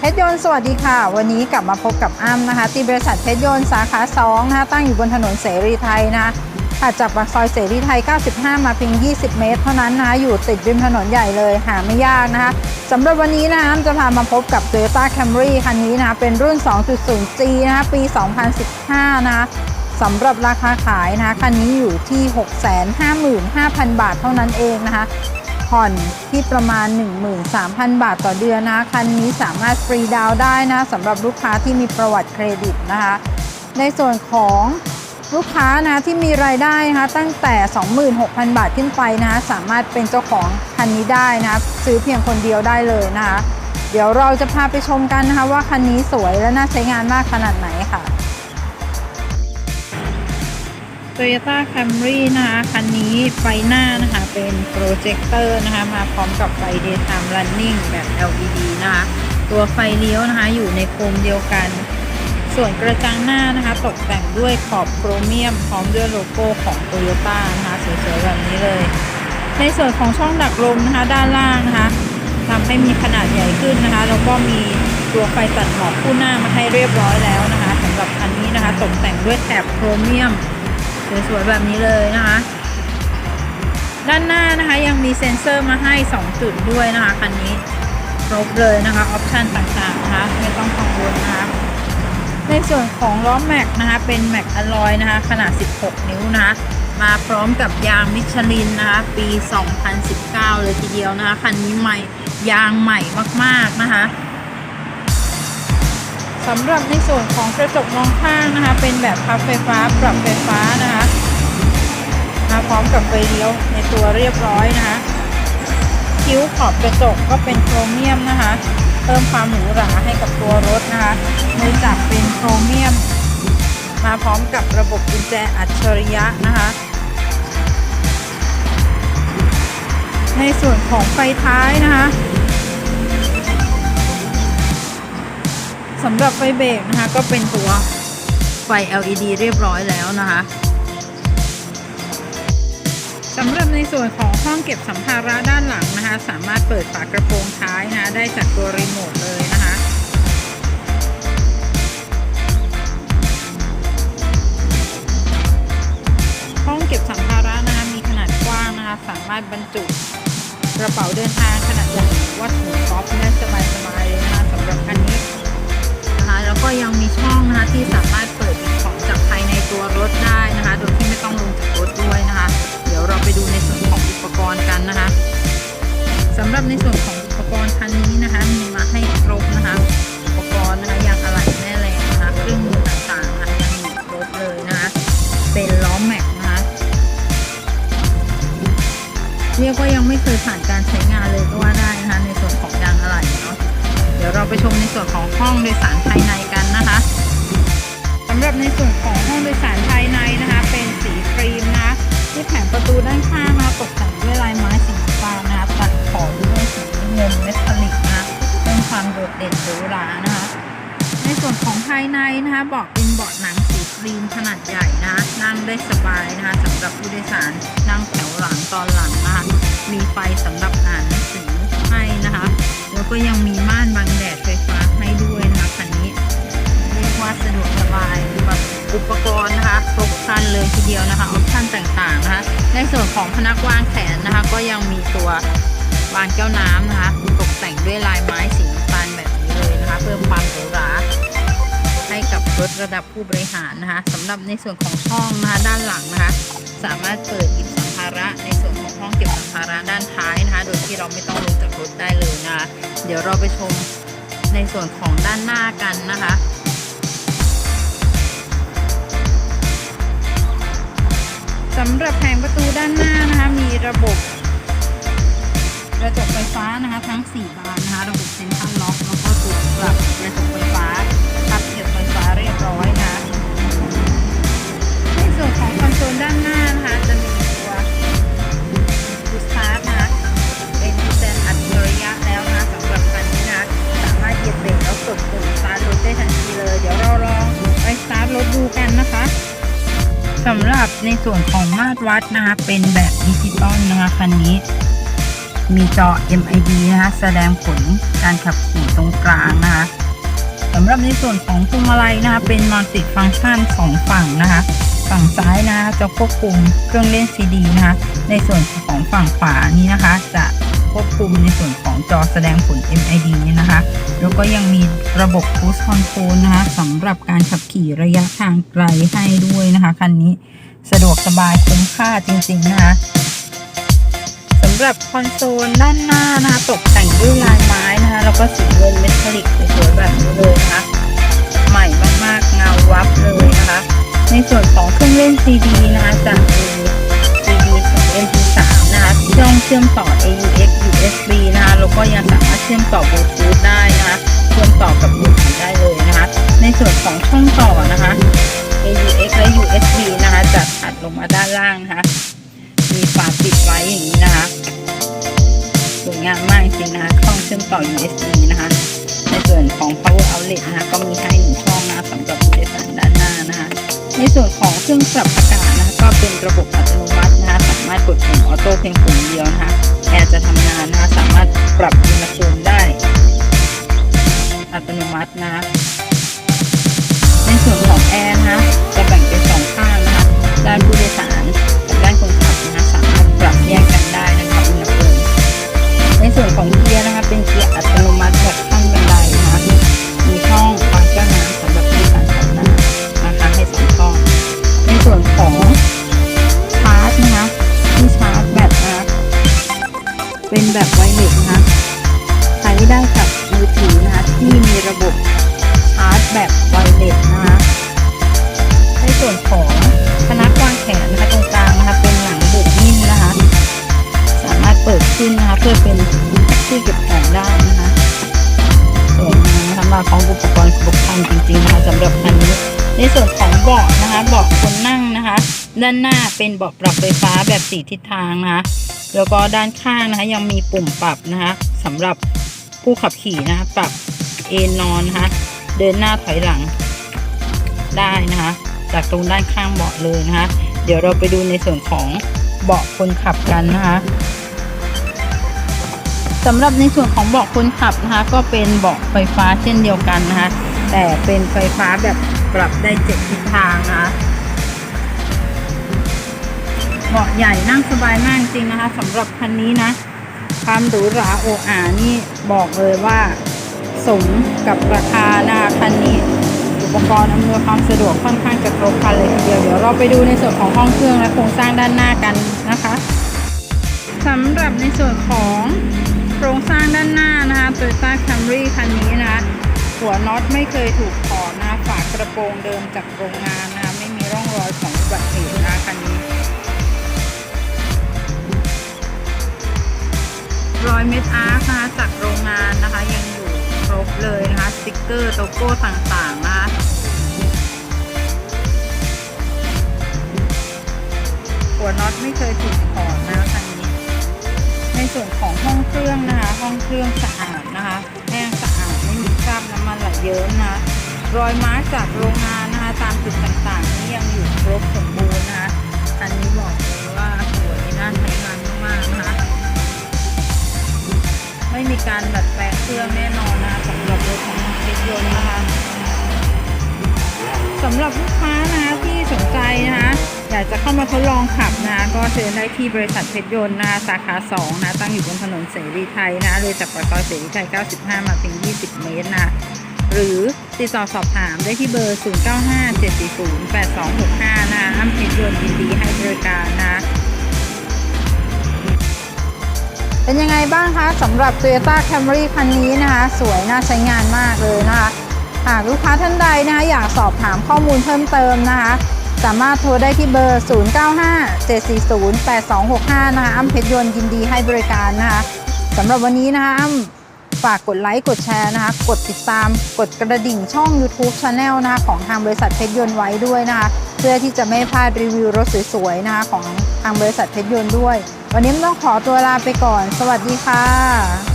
เพชรยนต์สวัสดีค่ะ วันนี้กลับมาพบกับอ้ำนะคะ ที่บริษัทเพชรยนต์สาขา2นะคะตั้งอยู่บนถนนเสรีไทยนะคะถัดจากปากซอยเสรีไทย 95 มาเพียง 20 เมตร เท่านั้นนะคะอยู่ติดริมถนนใหญ่เลยหาไม่ยากนะคะสำหรับวันนี้นะคะอ้ำจะพามาพบกับ Toyota Camry คันนี้นะคะเป็นรุ่น 2.0G นะคะปี 2015 นะคะสำหรับราคาขายนะคะคันนี้อยู่ที่ 655,000 บาทเท่านั้นเองนะคะ ผ่อนที่ประมาณ 13,000 บาทต่อเดือนนะคันนี้สามารถฟรีดาวน์ได้นะสำหรับลูกค้าที่มีประวัติเครดิตนะคะ ในส่วนของลูกค้านะที่มีรายได้นะคะตั้งแต่ 26,000 บาทขึ้นไปนะคะสามารถเป็นเจ้าของคันนี้ได้นะคะซื้อเพียงคนเดียวได้เลยนะคะ เดี๋ยวเราจะพาไปชมกันนะคะว่าคันนี้สวยและน่าใช้งานมากขนาดไหนค่ะ Toyota Camry นะคะคันนี้ไฟหน้านะคะเป็นโปรเจคเตอร์นะคะมาพร้อมกับไฟ Daytime Running แบบ LED นะคะตัวไฟเลี้ยวนะคะอยู่ในโคมเดียวกัน ส่วนกระจังหน้านะคะตกแต่งด้วยขอบโครเมียม พร้อมด้วยโลโก้ของ Toyota นะคะสวยๆแบบนี้เลย ในส่วนของช่องดักลมนะคะด้านล่างนะคะทำให้มีขนาดใหญ่ขึ้นนะคะแล้วก็มีตัวไฟตัดหมอกคู่หน้ามาให้เรียบร้อยแล้วนะคะสำหรับคันนี้นะคะตกแต่งด้วยแถบโครเมียม สวยๆแบบนี้เลยนะคะ ด้านหน้านะคะยังมีเซ็นเซอร์มาให้ 2 จุดด้วยนะคะคันนี้ครบเลยนะคะออปชันต่างๆนะคะไม่ต้องกังวลนะคะในส่วนของล้อแม็กนะคะเป็นแม็กอลลอยนะคะขนาด 16 นิ้วนะคะมาพร้อมกับยางมิชลินนะคะปี 2019 เลยทีเดียวนะคะคันนี้ใหม่ยางใหม่มากๆนะคะ สำหรับในส่วนของกระจกมองข้างนะคะ เป็นแบบพับไฟฟ้าปรับไฟฟ้านะคะมาพร้อมกับไฟเลี้ยวในตัวเรียบร้อยนะคะ คิ้วขอบกระจกก็เป็นโครเมียมนะคะ เพิ่มความหรูหราให้กับตัวรถนะคะมือจับเป็นโครเมียม มาพร้อมกับระบบกุญแจอัจฉริยะนะคะ ในส่วนของไฟท้ายนะคะ สำหรับไฟเบรกนะคะ ก็เป็นตัวไฟ LED เรียบร้อยแล้วนะคะสำหรับในส่วนของห้องเก็บสัมภาระด้านหลังนะคะ สามารถเปิดฝากระโปรงท้ายนะคะได้จากตัวรีโมทเลยนะคะห้องเก็บสัมภาระนะคะมีขนาดกว้างนะคะ สามารถบรรจุกระเป๋าเดินทางขนาดใหญ่วัตถุ คยผ่านการใช้งานเลยก็ว่าได้นะคะในส่วนของยางอะไหล่เนาะเดี๋ยวเราไปชมในส่วนของห้องโดยสารภายในกันนะคะสำหรับในส่วนของห้องโดยสารภายในนะคะ เป็นสีครีมนะที่แผงประตูด้านข้างนะคะตกแต่งด้วยลายไม้สีฟ้านะคะตัดขอบด้วยสีเงินเมทัลลิกนะคะเพิ่มความโดดเด่นหรูหรานะคะ ในส่วนของภายในนะคะเบาะเป็นเบาะหนังสีครีมขนาดใหญ่นะ นั่งได้สบายนะคะสำหรับผู้โดยสารนั่งแถวหลังตอนหลัง ฟสำหรับอ่านหนังสือให้นะคะ แล้วก็ยังมีม่านบังแดดไฟฟ้าให้ด้วยนะคะคันนี้เรียกว่าสะดวกสบายแบบอุปกรณ์นะคะครบครันเลยทีเดียวนะคะออปชั่นต่างๆนะคะ ในส่วนของพนักวางแขนนะคะ ก็ยังมีตัววางแก้วน้ำนะคะตกแต่งด้วยลายไม้สีน้ำตาลแบบนี้เลยนะคะ เพิ่มความหรูหราให้กับรถระดับผู้บริหารนะคะสำหรับในส่วนของช่องนะคะด้านหลังนะคะ สามารถเปิดหยิส ระในส่วนของห้องเก็บสัมภาระด้านท้ายนะคะโดยที่เราไม่ต้องลงจากรถได้เลยนะคะเดี๋ยวเราไปชมในส่วนของด้านหน้ากันนะคะสำหรับแผงประตูด้านหน้านะคะมีระบบกระจกไฟฟ้านะคะทั้ง 4 บานนะคะระบบเซ็นทรัลล็อกแล้วก็ตัวปรับกระจกไฟ ส่วนของมาตรวัดนะคะ เป็นแบบดิจิตอลนะคะคันนี้ มีจอ MID นะคะ แสดงผลการขับขี่ตรงกลางนะคะสำหรับในส่วนของพวงมาลัยนะคะ เป็นมัลติฟังก์ชันสองฝั่งนะคะ ฝั่งซ้ายนะคะจะควบคุมเครื่องเล่นซีดีนะคะ ในส่วนของฝั่งขวานี้นะคะ จะควบคุมในส่วนของจอแสดงผล MID นะคะ แล้วก็ยังมีระบบ Cruise Control นะคะสำหรับการขับขี่ระยะทางไกลให้ด้วยนะคะคันนี้ สะดวกสบายคุ้มค่าจริงๆนะคะสำหรับคอนโซลด้านหน้านะคะตกแต่งด้วยลายไม้นะคะแล้วก็สีเงินเมทัลลิกสวยๆแบบนี้เลยนะคะใหม่มากๆเงาวับเลยนะคะในส่วนของเครื่องเล่น CD นะคะจะมี CD ของ MP3 นะคะช่องเชื่อมต่อ AUX USB นะคะแล้วก็ยังสามารถเชื่อมต่อบลูทูธได้นะคะเชื่อมต่อกับบลูทูธได้เลยนะคะ ในส่วนของช่องต่อนะคะ AUX และ USB นะคะจะถัดลงมาด้านล่างนะคะมีฝาปิดไว้อย่างนี้นะคะสวยงามมากจริงนะคะช่องเชื่อมต่อ USB นะคะ ในส่วนของ power outlet นะคะก็มีให้หนึ่งช่องนะคะสำหรับผู้โดยสารด้านหน้านะคะในส่วนของเครื่องปรับอากาศนะคะก็เป็นระบบ ที่มีระบบชาร์จแบบไวเลสนะคะในส่วนของพนักวางแขนนะคะตรงกลางนะคะเป็นหนังบุกนิ่มนะคะ สามารถเปิดขึ้นนะคะเพื่อเป็นที่เก็บของได้นะคะสวยงามนะคะมาพร้อมอุปกรณ์ครบครันจริงๆนะคะสำหรับคันนี้ ในส่วนของเบาะนะคะเบาะคนนั่งนะคะ ด้านหน้าเป็นเบาะปรับไฟฟ้าแบบสีทิศทางนะคะแล้วก็ด้านข้างนะคะยังมีปุ่มปรับนะคะสำหรับผู้ขับขี่นะคะปรับ เอนนอนนะคะ เดินหน้าถอยหลังได้นะคะ จากตรงด้านข้างเบาะเลยนะคะ เดี๋ยวเราไปดูในส่วนของเบาะคนขับกันนะคะสำหรับในส่วนของเบาะคนขับนะคะ ก็เป็นเบาะไฟฟ้าเช่นเดียวกันนะคะ แต่เป็นไฟฟ้าแบบปรับได้เจ็ดทิศทางนะคะเบาะใหญ่นั่งสบายมากจริงนะคะสำหรับคันนี้นะ ความหรูหราโออานี่บอกเลยว่า สมกับราคานะคะคันนี้ อุปกรณ์อำนวยความสะดวกค่อนข้างจะครบครันเลยทีเดียวเดี๋ยวเราไปดูในส่วนของห้องเครื่องและโครงสร้างด้านหน้ากันนะคะสำหรับในส่วนของโครงสร้างด้านหน้านะคะ Toyota Camry คันนี้นะคะหัวน็อตไม่เคยถูกถอดนะฝากระโปรงเดิมจากโรงงานนะคะไม่มีร่องรอยของอุบัติเหตุนะคะคันนี้รอยเม็ดอาร์คนะคะจากโรงงานนะคะยัง บเลยนะคะสติกเกอร์โลโก้ต่างๆนะคะหัวน็อตไม่เคยถูกถอดนะคะคันนี้ ในส่วนของห้องเครื่องนะคะ ห้องเครื่องสะอาดนะคะแห้งสะอาดไม่มีคราบน้ำมันไหลเยิ้มนะคะรอยมาร์กจากโรงงานนะคะตามจุดต่างๆ รับลูกค้านะที่สนใจนะคะอยากจะเข้ามาทดลองขับนะก็เชิญได้ที่บริษัทเพชรยนต์นะคะสาขา2นะตั้งอยู่บนถนนเสรีไทยนะเลยจากปากซอยเสรีไทย 95 มาเพียง 20 เมตรนะหรือติดต่อสอบถามได้ที่เบอร์ 0957408265 นะอ้ำเพชรยนต์ยินดีให้บริการนะเป็นยังไงบ้างคะสำหรับ Toyota Camry คันนี้นะคะ สวยน่าใช้งานมากเลยนะคะ หากลูกค้าท่านใดนะคะอยากสอบถามข้อมูลเพิ่มเติมนะคะ สามารถโทรได้ที่เบอร์ 0957408265 นะคะอ้ำเพชรยนต์ยินดีให้บริการนะคะสำหรับวันนี้นะคะอ้ำฝากกดไลค์กดแชร์นะคะ กดติดตาม กดกระดิ่งช่อง YouTube Channel นะคะของทางบริษัทเพชรยนต์ไว้ด้วยนะคะ เพื่อที่จะไม่พลาดรีวิวรถสวยๆนะคะของทางบริษัทเพชรยนต์ด้วย วันนี้ต้องขอตัวลาไปก่อน สวัสดีค่ะ